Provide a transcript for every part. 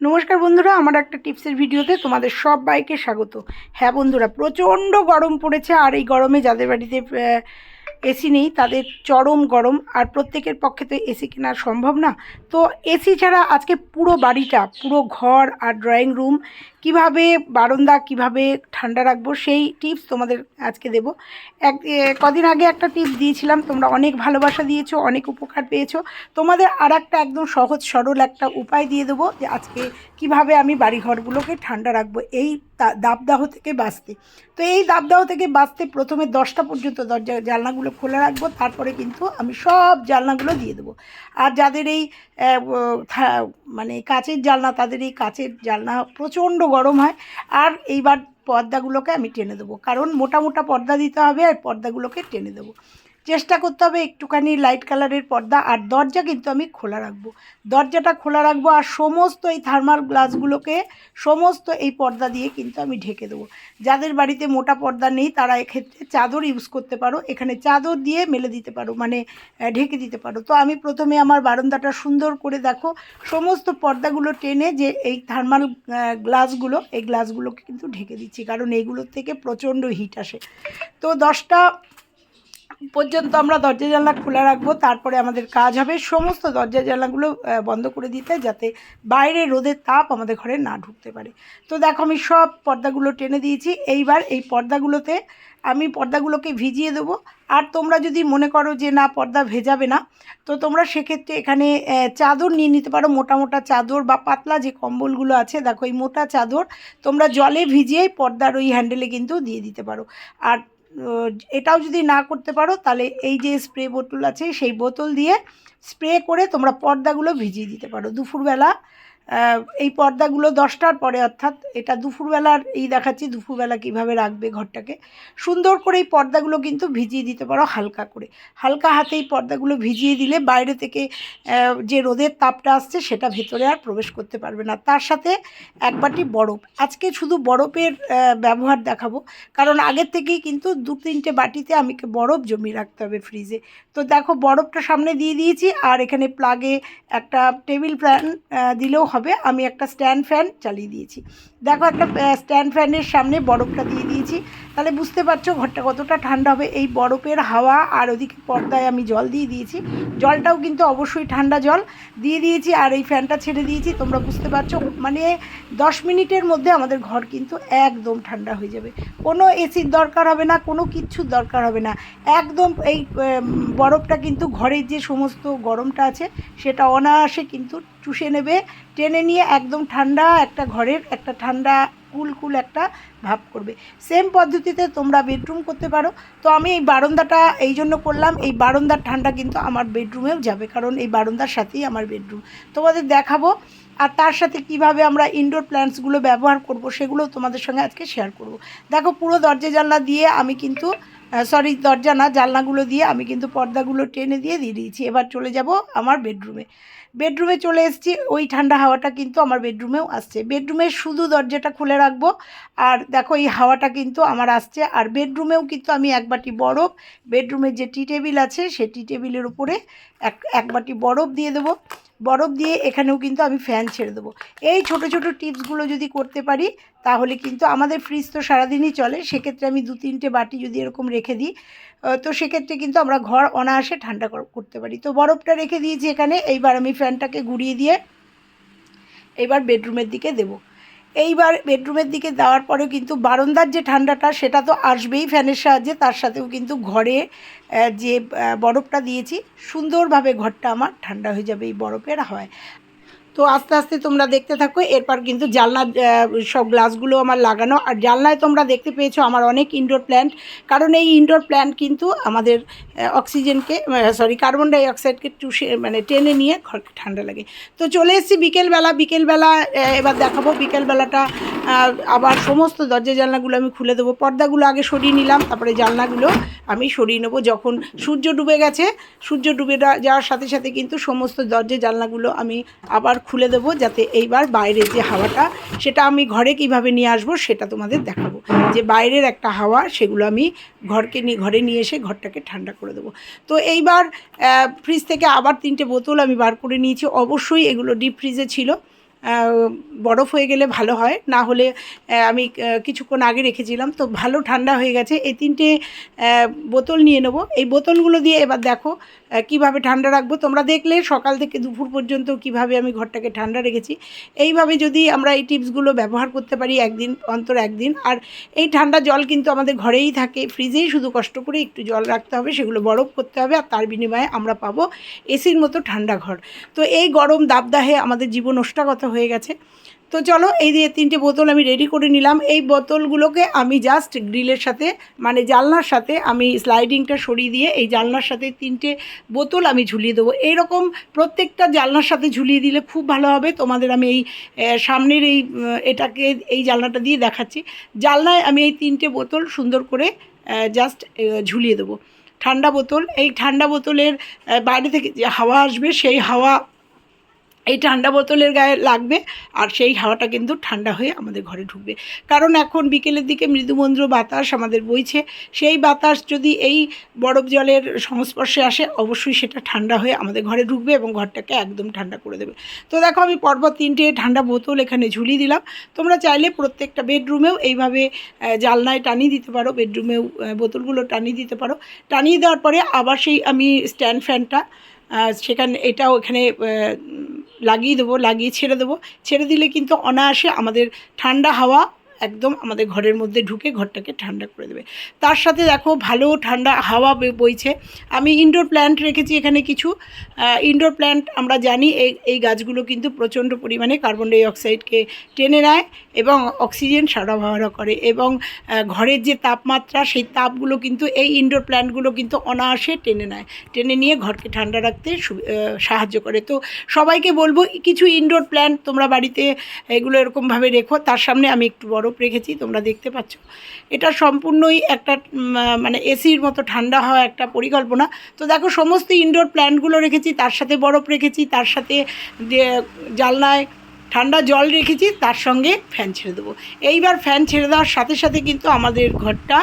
নমস্কার বন্ধুরা, আমার একটা টিপসের ভিডিওতে তোমাদের সব বাইকে স্বাগত। হ্যাঁ বন্ধুরা, প্রচণ্ড গরম পড়েছে আর এই গরমে যাদের বাড়িতে এসি নেই, তাদের চরম গরম আর প্রত্যেকের পক্ষে তো এসি কেনা সম্ভব না। তো এসি ছাড়া আজকে পুরো বাড়িটা, পুরো ঘর আর ড্রয়িং রুম কীভাবে বারান্দা, কীভাবে ঠান্ডা রাখব সেই টিপস তোমাদের আজকে দেব। এক কদিন আগে একটা টিপস দিয়েছিলাম, তোমরা অনেক ভালোবাসা দিয়েছ, অনেক উপকার পেয়েছ। তোমাদের আর একটা একদম সহজ, সরল একটা উপায় দিয়ে দেবো যে আজকে কীভাবে আমি বাড়িঘরগুলোকে ঠান্ডা রাখব। এই দাবদাহ থেকে বাঁচতে। তো এই দাবদাহ থেকে বাঁচতে প্রথমে দশটা পর্যন্ত দরজা, জানলাগুলো খোলা রাখব, তারপরে কিন্তু আমি সব জানলাগুলো দিয়ে দেবো। আর যাদের এই মানে কাচের জানলা, তাদের এই কাচের জানলা প্রচণ্ড গরম হয়। আর এইবার পর্দাগুলোকে আমি টেনে দেবো। কারণ মোটা মোটা পর্দা দিতে হবে আর পর্দাগুলোকে টেনে দেবো। চেষ্টা করতে হবে একটুখানি লাইট কালারের পর্দা আর দরজা কিন্তু আমি খোলা রাখব। দরজাটা খোলা রাখব আর সমস্ত এই থার্মাল গ্লাসগুলোকে সমস্ত এই পর্দা দিয়ে কিন্তু আমি ঢেকে দেবো। যাদের বাড়িতে মোটা পর্দা নেই, তারা এক্ষেত্রে চাদর ইউজ করতে পারো। এখানে চাদর দিয়ে মেলে দিতে পারো মানে ঢেকে দিতে পারো। তো আমি প্রথমে আমার বারান্দাটা সুন্দর করে দেখো, সমস্ত পর্দাগুলো টেনে যে এই থার্মাল গ্লাসগুলো এই গ্লাসগুলোকে কিন্তু ঢেকে দিচ্ছি, কারণ এইগুলোর থেকে প্রচণ্ড হিট আসে। তো দশটা পর্যন্ত আমরা দরজা জানলা খোলা রাখব, তারপরে আমাদের কাজ হবে। সমস্ত দরজা জানলাগুলো বন্ধ করে দিতে, যাতে বাইরে রোদের তাপ আমাদের ঘরে না ঢুকতে পারে। তো দেখো, আমি সব পর্দাগুলো টেনে দিয়েছি। এইবার এই পর্দাগুলোতে আমি পর্দাগুলোকে ভিজিয়ে দেবো। আর তোমরা যদি মনে করো যে না, পর্দা ভেজাবে না, তো তোমরা সেক্ষেত্রে এখানে চাদর নিয়ে নিতে পারো। মোটা মোটা চাদর বা পাতলা যে কম্বলগুলো আছে, দেখো এই মোটা চাদর তোমরা জলে ভিজিয়েই পর্দার ওই হ্যান্ডেলে কিন্তু দিয়ে দিতে পারো। আর এটাও যদি না করতে পারো, তাহলে এই যে স্প্রে বোতল আছে, সেই বোতল দিয়ে স্প্রে করে তোমরা পর্দাগুলো ভিজিয়ে দিতে পারো। দুপুরবেলা এই পর্দাগুলো দশটার পরে অর্থাৎ এটা দুপুরবেলার, এই দেখাচ্ছি দুপুরবেলা কীভাবে রাখবে ঘরটাকে। সুন্দর করে এই পর্দাগুলো কিন্তু ভিজিয়ে দিতে পারো হালকা করে। হালকা হাতে এই পর্দাগুলো ভিজিয়ে দিলে বাইরে থেকে যে রোদের তাপটা আসছে সেটা ভেতরে আর প্রবেশ করতে পারবে না। তার সাথে এক বাটি বরফ। আজকে শুধু বরফের ব্যবহার দেখাবো। কারণ আগের থেকেই কিন্তু দু তিনটে বাটিতে আমি বরফ জমিয়ে রাখতে হবে ফ্রিজে। তো দেখো বরফটা সামনে দিয়ে দিয়েছি আর এখানে প্লাগে একটা টেবিল ফ্যান দিলেও হবে, আমি একটা স্ট্যান্ড ফ্যান চালিয়ে দিয়েছি। দেখো একটা স্ট্যান্ড ফ্যানের সামনে বরফটা দিয়ে দিয়েছি। তাহলে বুঝতে পারছ ঘরটা কতটা ঠান্ডা হবে। এই বরফের হাওয়া আর ওদিকে পর্দায় আমি জল দিয়ে দিয়েছি। জলটাও কিন্তু অবশ্যই ঠান্ডা জল। দিয়ে দিয়েছি আর এই ফ্যানটা ছেড়ে দিয়েছি। তোমরা বুঝতে পারছ মানে দশ মিনিটের মধ্যে আমাদের ঘর কিন্তু একদম ঠান্ডা হয়ে যাবে। কোনো এসির দরকার হবে না, কোনো কিচ্ছুর দরকার হবে না। একদম এই বরফটা কিন্তু ঘরের যে সমস্ত গরমটা আছে, সেটা অনায়াসে কিন্তু চুষে নেবে। টেনে নিয়ে একদম ঠান্ডা একটা ঘরের একটা ঠান্ডা, কুল কুল একটা ভাব করবে। সেম পদ্ধতিতে তোমরা বেডরুম করতে পারো। তো আমি এই বারান্দাটা এই জন্য করলাম, এই বারান্দার ঠান্ডা কিন্তু আমার বেডরুমেও যাবে, কারণ এই বারান্দার সাথেই আমার বেডরুম তোমাদের দেখাবো, আর তার সাথে কীভাবে আমরা ইনডোর প্ল্যান্টসগুলো ব্যবহার করব, সেগুলো তোমাদের সঙ্গে আজকে শেয়ার করব। দেখো, পুরো দরজা জানলা দিয়ে আমি কিন্তু সরি দরজা না, জানলাগুলো দিয়ে আমি কিন্তু পর্দাগুলো টেনে দিয়ে দিয়ে দিয়েছি। এবার চলে যাব আমার বেডরুমে বেডরুমে চলে এসেছি। ওই ঠান্ডা হাওয়াটা কিন্তু আমার বেডরুমেও আসছে। বেডরুমের শুধু দরজাটা খুলে রাখব। আর দেখো, এই হাওয়াটা কিন্তু আমার আসছে। আর বেডরুমেও কিন্তু আমি এক বাটি বরফ, বেডরুমের যে টি টেবিল আছে, সেই টি টেবিলের উপরে এক এক বাটি বরফ দিয়ে দেবো। বরফ দিয়ে এখানেও কিন্তু আমি ফ্যান ছেড়ে দেবো। এই ছোট ছোট টিপসগুলো যদি করতে পারি, তাহলে কিন্তু আমাদের ফ্রিজ তো সারাদিনই চলে। সেক্ষেত্রে আমি দু, তিনটে বাটি যদি এরকম রেখে দিই তো সেক্ষেত্রে কিন্তু আমরা ঘর অনায়াসে ঠান্ডা করতে পারি। তো বরফটা রেখে দিয়েছি এখানে। এইবার আমি ফ্যানটাকে ঘুরিয়ে দিয়ে এইবার বেডরুমের দিকে দেবো। এইবার বেডরুমের দিকে দেওয়ার পরেও কিন্তু বারান্দার যে ঠান্ডাটা, সেটা তো আসবেই ফ্যানের সাহায্যে। তার সাথেও কিন্তু ঘরে যে বরফটা দিয়েছি, সুন্দরভাবে ঘরটা আমার ঠান্ডা হয়ে যাবে এই বরফের হাওয়ায়। তো আস্তে আস্তে তোমরা দেখতে থাকো, এরপর কিন্তু জালনা সব গ্লাসগুলো আমার লাগানো। আর জালনায় তোমরা দেখতে পেয়েছ আমার অনেক ইনডোর প্ল্যান্ট কারণ এই ইনডোর প্ল্যান্ট কিন্তু আমাদের অক্সিজেনকে সরি কার্বন ডাইঅক্সাইডকে চুষে মানে টেনে নিয়ে ঘরকে ঠান্ডা লাগে। তো চলে এসেছি বিকেলবেলা বিকেলবেলা এবার দেখাবো বিকেলবেলাটা আবার সমস্ত দরজা জানলাগুলো আমি খুলে দেবো। পর্দাগুলো আগে সরিয়ে নিলাম, তারপরে জানলাগুলো আমি সরিয়ে নেব। যখন সূর্য ডুবে গেছে, সূর্য ডুবে যাওয়ার সাথে সাথে কিন্তু সমস্ত দরজা জানলাগুলো আমি আবার খুলে দেবো, যাতে এইবার বাইরের যে হাওয়াটা, সেটা আমি ঘরে কীভাবে নিয়ে আসব, সেটা তোমাদের দেখাবো। যে বাইরের একটা হাওয়া, সেগুলো আমি ঘরকে নিয়ে ঘরে নিয়ে এসে ঘরটাকে ঠান্ডা করে দেবো। তো এইবার ফ্রিজ থেকে আবার তিনটে বোতল আমি বার করে নিয়েছি। অবশ্যই এগুলো ডিপ ফ্রিজে ছিল। বরফ হয়ে গেলে ভালো হয়। না হলে আমি কিছুক্ষণ আগে রেখেছিলাম, তো ভালো ঠান্ডা হয়ে গেছে। এই তিনটে বোতল নিয়ে নেব। এই বোতলগুলো দিয়ে এবার দেখো কীভাবে ঠান্ডা রাখব। তোমরা দেখলে সকাল থেকে দুপুর পর্যন্ত কীভাবে আমি ঘরটাকে ঠান্ডা রেখেছি। এইভাবে যদি আমরা এই টিপসগুলো ব্যবহার করতে পারি একদিন, অন্তর একদিন। আর এই ঠান্ডা জল কিন্তু আমাদের ঘরেই থাকে। ফ্রিজেই শুধু কষ্ট করে একটু জল রাখতে হবে, সেগুলো বরফ করতে হবে, আর তার বিনিময়ে আমরা পাবো এসির মতো ঠান্ডা ঘর। তো এই গরম দাবদাহে আমাদের জীবন ওষ্ঠাগত হয়ে গেছে। তো চলো এই দিয়ে তিনটে বোতল আমি রেডি করে নিলাম। এই বোতলগুলোকে আমি জাস্ট গ্রিলের সাথে মানে জানলার সাথে আমি স্লাইডিংটা সরিয়ে দিয়ে এই জানলার সাথে তিনটে বোতল আমি ঝুলিয়ে দেবো। এইরকম প্রত্যেকটা জানলার সাথে ঝুলিয়ে দিলে খুব ভালো হবে। তোমাদের আমি এই সামনের এই এটাকে এই জানলাটা দিয়ে দেখাচ্ছি। জানলায় আমি এই তিনটে বোতল সুন্দর করে জাস্ট ঝুলিয়ে দেবো। ঠান্ডা বোতল, এই ঠান্ডা বোতলের বাইরে থেকে যে হাওয়া আসবে সেই হাওয়া এই ঠান্ডা বোতলের গায়ে লাগবে আর সেই হাওয়াটা কিন্তু ঠান্ডা হয়ে আমাদের ঘরে ঢুকবে। কারণ এখন বিকেলের দিকে মৃদুমন্দ্র বাতাস আমাদের বইছে। সেই বাতাস যদি এই বরফ জলের সংস্পর্শে আসে, অবশ্যই সেটা ঠান্ডা হয়ে আমাদের ঘরে ঢুকবে এবং ঘরটাকে একদম ঠান্ডা করে দেবে। তো দেখো, আমি পরপর তিনটে ঠান্ডা বোতল এখানে ঝুলিয়ে দিলাম। তোমরা চাইলে প্রত্যেকটা বেডরুমেও এইভাবে জানলায় টানিয়ে দিতে পারো, বেডরুমেও বোতলগুলো টানিয়ে দিতে পারো। টানিয়ে দেওয়ার পরে আবার সেই আমি স্ট্যান্ড ফ্যানটা সেখানে এটাও এখানে লাগিয়ে দেবো, লাগিয়ে ছেড়ে দেবো। ছেড়ে দিলে কিন্তু অনায়াসে আমাদের ঠান্ডা হাওয়া একদম আমাদের ঘরের মধ্যে ঢুকে ঘরটাকে ঠান্ডা করে দেবে। তার সাথে দেখো ভালো ঠান্ডা হাওয়া বইছে। আমি ইনডোর প্ল্যান্ট রেখেছি এখানে কিছু। ইনডোর প্ল্যান্ট আমরা জানি এই এই গাছগুলো কিন্তু প্রচণ্ড পরিমাণে কার্বন ডাই অক্সাইডকে টেনে নেয় এবং অক্সিজেন সরবরাহ করে এবং ঘরের যে তাপমাত্রা সেই তাপগুলো কিন্তু এই ইনডোর প্ল্যান্টগুলো কিন্তু অনায়াসে টেনে নেয়। টেনে নিয়ে ঘরকে ঠান্ডা রাখতে সাহায্য করে। তো সবাইকে বলব, কিছু ইনডোর প্ল্যান্ট তোমরা বাড়িতে এগুলো এরকমভাবে রেখো। তার সামনে আমি একটু বরফ রেখেছি, তোমরা দেখতে পাচ্ছ। এটা সম্পূর্ণই একটা মানে এসির মতো ঠান্ডা হওয়া একটা পরিকল্পনা। তো দেখো, সমস্ত ইনডোর প্ল্যান্টগুলো রেখেছি, তার সাথে বরফ রেখেছি, তার সাথে জালনায় ঠান্ডা জল রেখেছি, তার সঙ্গে ফ্যান ছেড়ে দেবো। এইবার ফ্যান ছেড়ে দেওয়ার সাথে সাথে কিন্তু আমাদের ঘরটা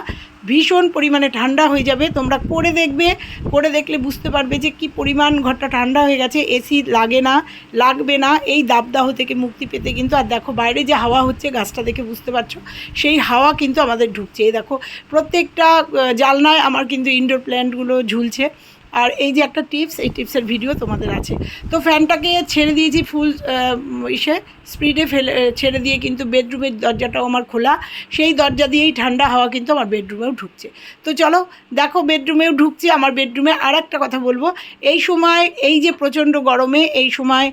ভীষণ পরিমাণে ঠান্ডা হয়ে যাবে। তোমরা করে দেখবে, করে দেখলে বুঝতে পারবে যে কি পরিমাণ ঘরটা ঠান্ডা হয়ে গেছে এসি লাগে না, লাগবে না। এই দাবদাহ থেকে মুক্তি পেতে কিন্তু, আর দেখো বাইরে যে হাওয়া হচ্ছে, গাছটা দেখে বুঝতে পারছ, সেই হাওয়া কিন্তু আমাদের ঢুকছে। এই দেখো, প্রত্যেকটা জালনায় আমার কিন্তু ইনডোর প্ল্যান্টগুলো ঝুলছে। আর এই যে একটা টিপস, এই টিপসের ভিডিও তোমাদের আছে। তো ফ্যানটাকে ছেড়ে দিয়েছি ফুল ইসে স্পিডে ফেলে, ছেড়ে দিয়ে কিন্তু বেডরুমের দরজাটাও আমার খোলা। সেই দরজা দিয়েই ঠান্ডা হাওয়া কিন্তু আমার বেডরুমেও ঢুকছে। তো চলো, দেখো বেডরুমেও ঢুকছে, আমার বেডরুমে আর একটা কথা বলব। এই সময়, এই যে প্রচণ্ড গরমে, এই সময়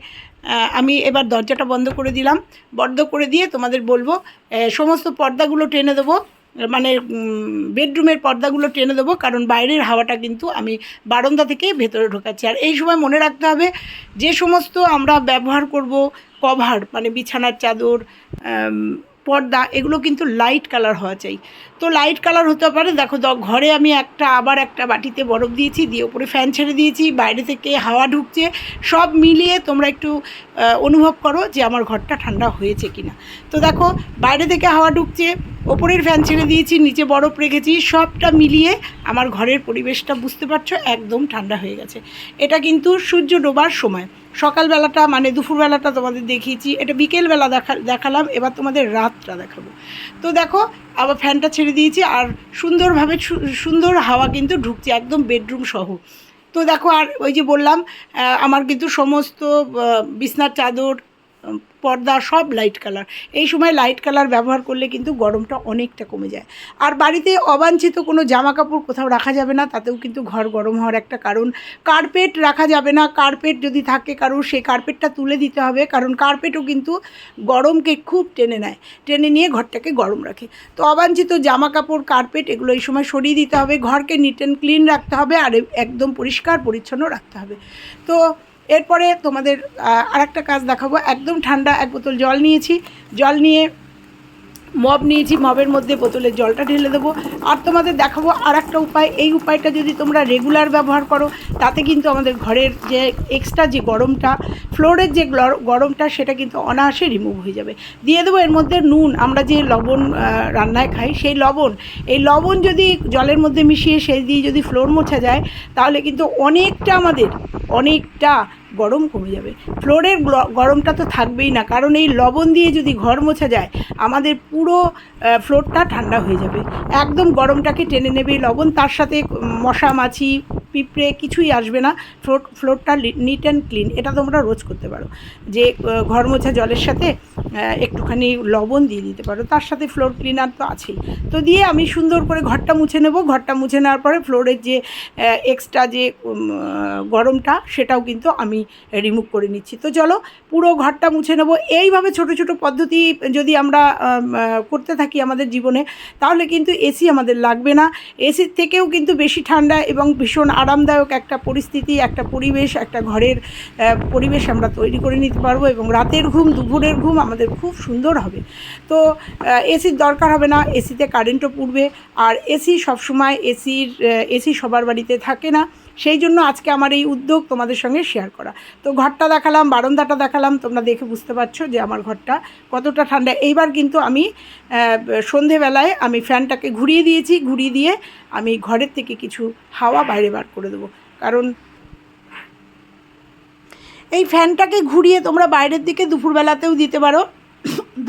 আমি এবার দরজাটা বন্ধ করে দিলাম। বন্ধ করে দিয়ে তোমাদের বলব সমস্ত পর্দাগুলো টেনে দেবো। মানে বেডরুমের পর্দাগুলো টেনে দেবো, কারণ বাইরের হাওয়াটা কিন্তু আমি বারান্দা থেকে ভেতরে ঢোকাচ্ছি। আর এই সময় মনে রাখতে হবে, যে সমস্ত আমরা ব্যবহার করব কভার মানে বিছানার চাদর পর্দা, এগুলো কিন্তু লাইট কালার হওয়া চাই। তো লাইট কালার হতে পারে। দেখো ঘরে আমি একটা, আবার একটা বাটিতে বরফ দিয়েছি, দিয়ে ওপরে ফ্যান ছেড়ে দিয়েছি, বাইরে থেকে হাওয়া ঢুকছে। সব মিলিয়ে তোমরা একটু অনুভব করো যে আমার ঘরটা ঠান্ডা হয়েছে কিনা। তো দেখো, বাইরে থেকে হাওয়া ঢুকছে, ওপরের ফ্যান ছেড়ে দিয়েছি, নিচে বরফ রেখেছি, সবটা মিলিয়ে আমার ঘরের পরিবেশটা বুঝতে পারছ, একদম ঠান্ডা হয়ে গেছে। এটা কিন্তু সূর্য ডোবার সময়। সকালবেলাটা মানে দুপুরবেলাটা তোমাদের দেখিয়েছি, এটা বিকেলবেলা দেখা দেখালাম, এবার তোমাদের রাতটা দেখাবো। তো দেখো, আবার ফ্যানটা ছেড়ে দিয়েছি আর সুন্দরভাবে সুন্দর হাওয়া কিন্তু ঢুকছে একদম বেডরুম সহ। তো দেখো আর ওই যে বললাম আমার কিন্তু সমস্ত বিছনার চাদর পর্দা সব লাইট কালার এই সময় লাইট কালার ব্যবহার করলে কিন্তু গরমটা অনেকটা কমে যায়। আর বাড়িতে অবাঞ্ছিত কোনো জামা কাপড় কোথাও রাখা যাবে না, তাতেও কিন্তু ঘর গরম হওয়ার একটা কারণ। কার্পেট রাখা যাবে না কার্পেট যদি থাকে কারোর, সেই কার্পেটটা তুলে দিতে হবে, কারণ কার্পেটও কিন্তু গরমকে খুব টেনে নেয়, টেনে নিয়ে ঘরটাকে গরম রাখে। তো অবাঞ্ছিত জামা কাপড় কার্পেট এগুলো এই সময় সরিয়ে দিতে হবে, ঘরকে নিট অ্যান্ড ক্লিন রাখতে হবে, আর একদম পরিষ্কার পরিচ্ছন্ন রাখতে হবে। তো এরপরে তোমাদের আর একটা কাজ দেখাবো। একদম ঠান্ডা এক বোতল জল নিয়েছি। জল নিয়ে মব নিয়েছি, মবের মধ্যে বোতলের জলটা ঢেলে দেবো। আর তোমাদের দেখাবো আর একটা উপায়। এই উপায়টা যদি তোমরা রেগুলার ব্যবহার করো, তাতে কিন্তু আমাদের ঘরের যে এক্সট্রা যে গরমটা ফ্লোরের যে গরমটা, সেটা কিন্তু অনায়াসে রিমুভ হয়ে যাবে। দিয়ে দেবো এর মধ্যে নুন। আমরা যে লবণ রান্নায় খাই, সেই লবণ। এই লবণ যদি জলের মধ্যে মিশিয়ে, সেই দিয়ে যদি ফ্লোর মোছা যায়, তাহলে কিন্তু অনেকটা আমাদের, অনেকটা গরম কমে যাবে। ফ্লোরের গরমটা তো থাকবেই না, কারণ এই লবণ দিয়ে যদি ঘর মোছা যায়, আমাদের পুরো ফ্লোরটা ঠান্ডা হয়ে যাবে। একদম গরমটাকে টেনে নেবে, লবণ তার সাথে মশা, মাছি, পিঁপড়ে কিছুই আসবে না। ফ্লোর, ফ্লোরটা নিট অ্যান্ড ক্লিন, এটা তোমরা রোজ করতে পারো। যে ঘর মোছা জলের সাথে একটুখানি লবণ দিয়ে দিতে পারো। তার সাথে ফ্লোর ক্লিনার তো আছেই। তো দিয়ে আমি সুন্দর করে ঘরটা মুছে নেব। ঘরটা মুছে নেওয়ার পরে ফ্লোরের যে এক্সট্রা যে গরমটা, সেটাও কিন্তু আমি রিমুভ করে নিচ্ছি। তো চলো, পুরো ঘরটা মুছে নেব। এইভাবে ছোট ছোট পদ্ধতি যদি আমরা করতে থাকি আমাদের জীবনে, তাহলে কিন্তু এসি আমাদের লাগবে না। এসির থেকেও কিন্তু বেশি ঠান্ডা এবং ভীষণ আরামদায়ক একটা পরিস্থিতি, একটা পরিবেশ, একটা ঘরের পরিবেশ আমরা তৈরি করে নিতে পারব এবং রাতের ঘুম, দুপুরের ঘুম আমাদের খুব সুন্দর হবে। তো এসির দরকার হবে না এসিতে কারেন্টও পুড়বে। আর এসি সবসময় এসির এসি সবার বাড়িতে থাকে না। সেই জন্য আজকে আমার এই উদ্যোগ তোমাদের সঙ্গে শেয়ার করা। তো ঘরটা দেখালাম, বারান্দাটা দেখালাম, তোমরা দেখে বুঝতে পারছ যে আমার ঘরটা কতটা ঠান্ডা। এইবার কিন্তু আমি সন্ধেবেলায় আমি ফ্যানটাকে ঘুরিয়ে দিয়েছি, ঘুরিয়ে দিয়ে আমি ঘরের থেকে কিছু হাওয়া বাইরে বার করে দেবো। কারণ এই ফ্যানটাকে ঘুরিয়ে তোমরা বাইরের দিকে দুপুরবেলাতেও দিতে পারো।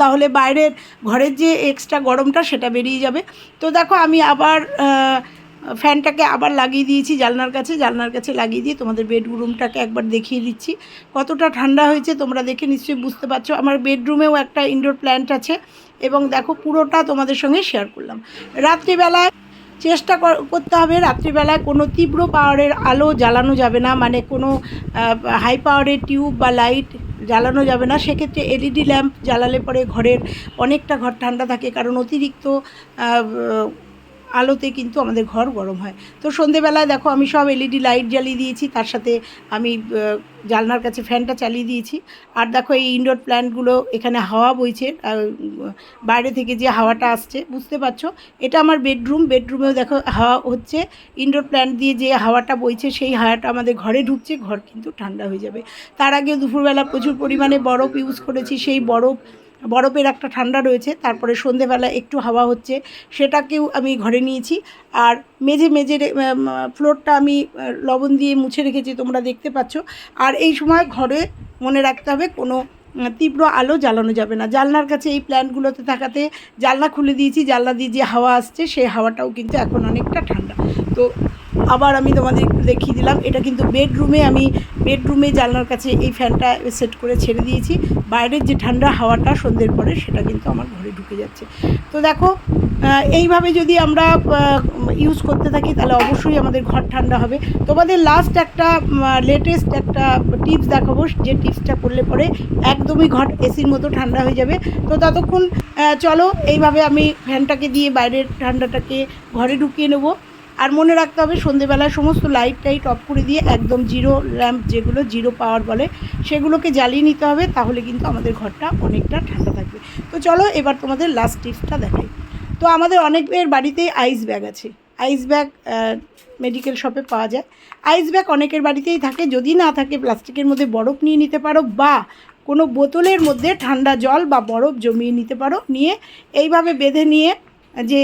তাহলে বাইরের ঘরের যে এক্সট্রা গরমটা সেটা বেরিয়ে যাবে। তো দেখো আমি আবার ফ্যানটাকে আবার লাগিয়ে দিয়েছি জানলার কাছে জানলার কাছে লাগিয়ে দিয়ে তোমাদের বেডরুমটাকে একবার দেখিয়ে দিচ্ছি। কতটা ঠান্ডা হয়েছে তোমরা দেখে নিশ্চয়ই বুঝতে পারছ। আমার বেডরুমেও একটা ইনডোর প্ল্যান্ট আছে এবং দেখো পুরোটা তোমাদের সঙ্গে শেয়ার করলাম। রাত্রিবেলায় চেষ্টা কর- করতে হবে, রাত্রিবেলায় কোনো তীব্র পাওয়ারের আলো জ্বালানো যাবে না মানে কোনো হাই পাওয়ারের টিউব বা লাইট জ্বালানো যাবে না। সেক্ষেত্রে এলইডি ল্যাম্প জ্বালালে পরে ঘরের অনেকটা ঘর ঠান্ডা থাকে, কারণ অতিরিক্ত আলোতে কিন্তু আমাদের ঘর গরম হয়। তো সন্ধেবেলায় দেখো আমি সব এলইডি লাইট জ্বালিয়ে দিয়েছি, তার সাথে আমি জানলার কাছে ফ্যানটা চালিয়ে দিয়েছি। আর দেখো এই ইনডোর প্ল্যান্টগুলো এখানে হাওয়া বইছে বাইরে থেকে যে হাওয়াটা আসছে, বুঝতে পারছ? এটা আমার বেডরুম বেডরুমেও দেখো হাওয়া হচ্ছে। ইনডোর প্ল্যান্ট দিয়ে যে হাওয়াটা বইছে, সেই হাওয়াটা আমাদের ঘরে ঢুকছে, ঘর কিন্তু ঠান্ডা হয়ে যাবে। তার আগে দুপুরবেলা প্রচুর পরিমাণে বরফ ইউজ করেছি, সেই বরফ বরফের একটা ঠান্ডা রয়েছে, তারপরে সন্ধেবেলা একটু হাওয়া হচ্ছে, সেটাকেও আমি ঘরে নিয়েছি। আর মেঝে মেঝে ফ্লোরটা আমি লবণ দিয়ে মুছে রেখেছি, তোমরা দেখতে পাচ্ছ। আর এই সময় ঘরে মনে রাখতে হবে, কোনো তীব্র আলো জ্বালানো যাবে না। জানলার কাছে এই প্ল্যান্টগুলোতে থাকাতে জানলা খুলে দিয়েছি, জানলা দিয়ে যে হাওয়া আসছে, সেই হাওয়াটাও কিন্তু এখন অনেকটা ঠান্ডা। তো আবার আমি তোমাদের একটু দেখিয়ে দিলাম, এটা কিন্তু বেডরুমে আমি বেডরুমে জানলার কাছে এই ফ্যানটা সেট করে ছেড়ে দিয়েছি। বাইরের যে ঠান্ডা হাওয়াটা সন্ধ্যের পরে, সেটা কিন্তু আমার ঘরে ঢুকে যাচ্ছে। তো দেখো এইভাবে যদি আমরা ইউজ করতে থাকি, তাহলে অবশ্যই আমাদের ঘর ঠান্ডা হবে। তোমাদের লাস্ট একটা লেটেস্ট একটা টিপস দেখাবো, যে টিপসটা করলে পরে একদমই ঘর এসির মতো ঠান্ডা হয়ে যাবে। তো ততক্ষণ চলো, এইভাবে আমি ফ্যানটাকে দিয়ে বাইরের ঠান্ডাটাকে ঘরে ঢুকিয়ে নেব। আর মনে রাখতে হবে, সন্ধেবেলায় সমস্ত লাইট টাইট অফ করে দিয়ে একদম জিরো ল্যাম্প যেগুলো জিরো পাওয়ার বলে, সেগুলোকে জ্বালিয়ে নিতে হবে, তাহলে কিন্তু আমাদের ঘরটা অনেকটা ঠান্ডা থাকবে। তো চলো এবার তোমাদের লাস্ট টিপসটা দেখাই। তো আমাদের অনেকের বাড়িতেই আইস ব্যাগ আছে। আইস ব্যাগ মেডিকেল শপে পাওয়া যায়। আইস ব্যাগ অনেকের বাড়িতেই থাকে, যদি না থাকে প্লাস্টিকের মধ্যে বরফ নিয়ে নিতে পারো বা কোনো বোতলের মধ্যে ঠান্ডা জল বা বরফ জমিয়ে নিতে পারো, নিয়ে এইভাবে বেঁধে নিয়ে যে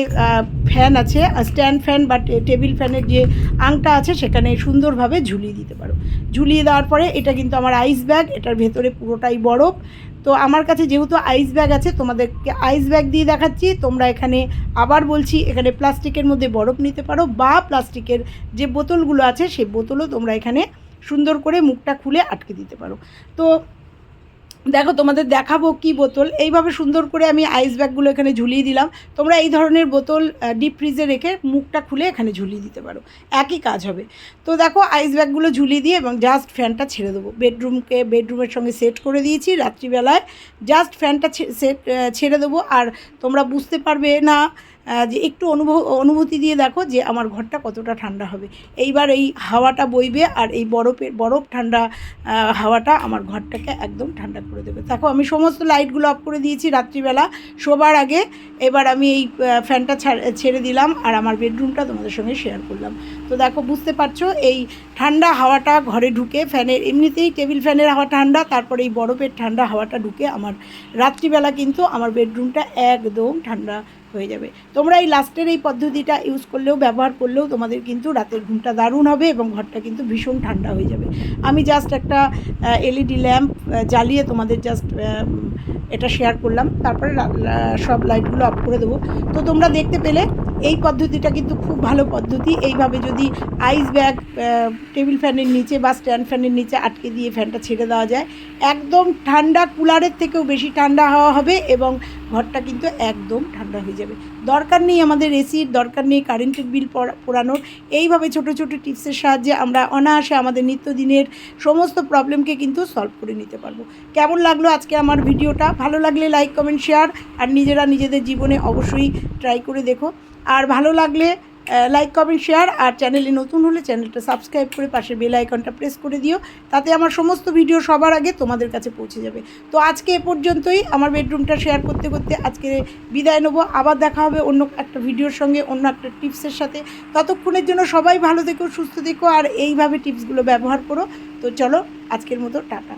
ফ্যান আছে স্ট্যান্ড ফ্যান বা টেবিল ফ্যানের যে আংটা আছে, সেখানে সুন্দরভাবে ঝুলিয়ে দিতে পারো। ঝুলিয়ে দেওয়ার পরে এটা কিন্তু আমার আইস ব্যাগ এটার ভেতরে পুরোটাই বরফ। তো আমার কাছে যেহেতু আইস ব্যাগ আছে, তোমাদেরকে আইস ব্যাগ দিয়ে দেখাচ্ছি, তোমরা এখানে আবার বলছি, এখানে প্লাস্টিকের মধ্যে বরফ নিতে পারো বা প্লাস্টিকের যে বোতলগুলো আছে সেই বোতলও তোমরা এখানে সুন্দর করে মুখটা খুলে আটকে দিতে পারো। তো দেখো, তোমাদের দেখাবো কি বোতল। এইভাবে সুন্দর করে আমি আইস ব্যাগগুলো এখানে ঝুলিয়ে দিলাম। তোমরা এই ধরনের বোতল ডিপ ফ্রিজে রেখে মুখটা খুলে এখানে ঝুলিয়ে দিতে পারো। একই কাজ হবে। তো দেখো আইস ব্যাগগুলো ঝুলিয়ে দিয়ে এবং জাস্ট ফ্যানটা ছেড়ে দেবো। বেডরুমকে বেডরুমের সঙ্গে সেট করে দিয়েছি রাত্রিবেলায়। জাস্ট ফ্যানটা সেট ছেড়ে দেবো। আর তোমরা বুঝতে পারবে না যে একটু অনুভব, অনুভূতি দিয়ে দেখো যে আমার ঘরটা কতটা ঠান্ডা হবে। এইবার এই হাওয়াটা বইবে আর এই বরফের, বরফ ঠান্ডা হাওয়াটা আমার ঘরটাকে একদম ঠান্ডা করে দেবে। দেখো আমি সমস্ত লাইটগুলো অফ করে দিয়েছি রাত্রিবেলা। শোবার আগে এবার আমি এই ফ্যানটা ছেড়ে দিলাম আর আমার বেডরুমটা তোমাদের সঙ্গে শেয়ার করলাম। তো দেখো বুঝতে পারছ এই ঠান্ডা হাওয়াটা ঘরে ঢুকে ফ্যানের, এমনিতেই টেবিল ফ্যানের হাওয়া ঠান্ডা, তারপরে এই বরফের ঠান্ডা হাওয়াটা ঢুকে আমার রাত্রিবেলা কিন্তু আমার বেডরুমটা একদম ঠান্ডা হয়ে যাবে। তোমরা এই লাস্টের এই পদ্ধতিটা ইউজ করলেও, ব্যবহার করলেও তোমাদের কিন্তু রাতের ঘুমটা দারুণ হবে এবং ঘরটা কিন্তু ভীষণ ঠান্ডা হয়ে যাবে। আমি জাস্ট একটা এলইডি ল্যাম্প জ্বালিয়ে তোমাদের জাস্ট এটা শেয়ার করলাম। তারপরে সব লাইটগুলো অফ করে দেবো। তো তোমরা দেখতে পেলে এই পদ্ধতিটা কিন্তু খুব ভালো পদ্ধতি। এইভাবে যদি আইস ব্যাগ টেবিল ফ্যানের নিচে বা স্ট্যান্ড ফ্যানের নিচে আটকে দিয়ে ফ্যানটা ছেড়ে দেওয়া যায়। একদম ঠান্ডা কুলারের থেকেও বেশি ঠান্ডা হাওয়া হবে এবং ঘরটা কিন্তু একদম ঠান্ডা হয়ে যাবে। দরকার নেই আমাদের এসির দরকার নেই কারেন্টের বিল পড়া- পোড়ানোর। এইভাবে ছোট ছোট টিপসের সাহায্যে আমরা অনায়াসে আমাদের নিত্যদিনের সমস্ত প্রবলেমকে কিন্তু সলভ করে নিতে পারব। কেমন লাগল আজকে আমার ভিডিওটা ভালো লাগলে লাইক কমেন্ট শেয়ার আর নিজেরা নিজেদের জীবনে অবশ্যই ট্রাই করে দেখো। আর ভালো লাগলে লাইক কমেন্ট শেয়ার আর চ্যানেলে নতুন হলে চ্যানেলটা সাবস্ক্রাইব করে পাশে বেল আইকনটা প্রেস করে দিও, তাতে আমার সমস্ত ভিডিও সবার আগে তোমাদের কাছে পৌঁছে যাবে। তো আজকে এ পর্যন্তই, আমার বেডরুমটা শেয়ার করতে করতে আজকে বিদায় নেব। আবার দেখা হবে অন্য একটা ভিডিওর সঙ্গে, অন্য একটা টিপসের সাথে। ততক্ষণের জন্য সবাই ভালো থেকো, সুস্থ থেকো, আর এইভাবে টিপসগুলো ব্যবহার করো। তো চলো, আজকের মতো, টাটা।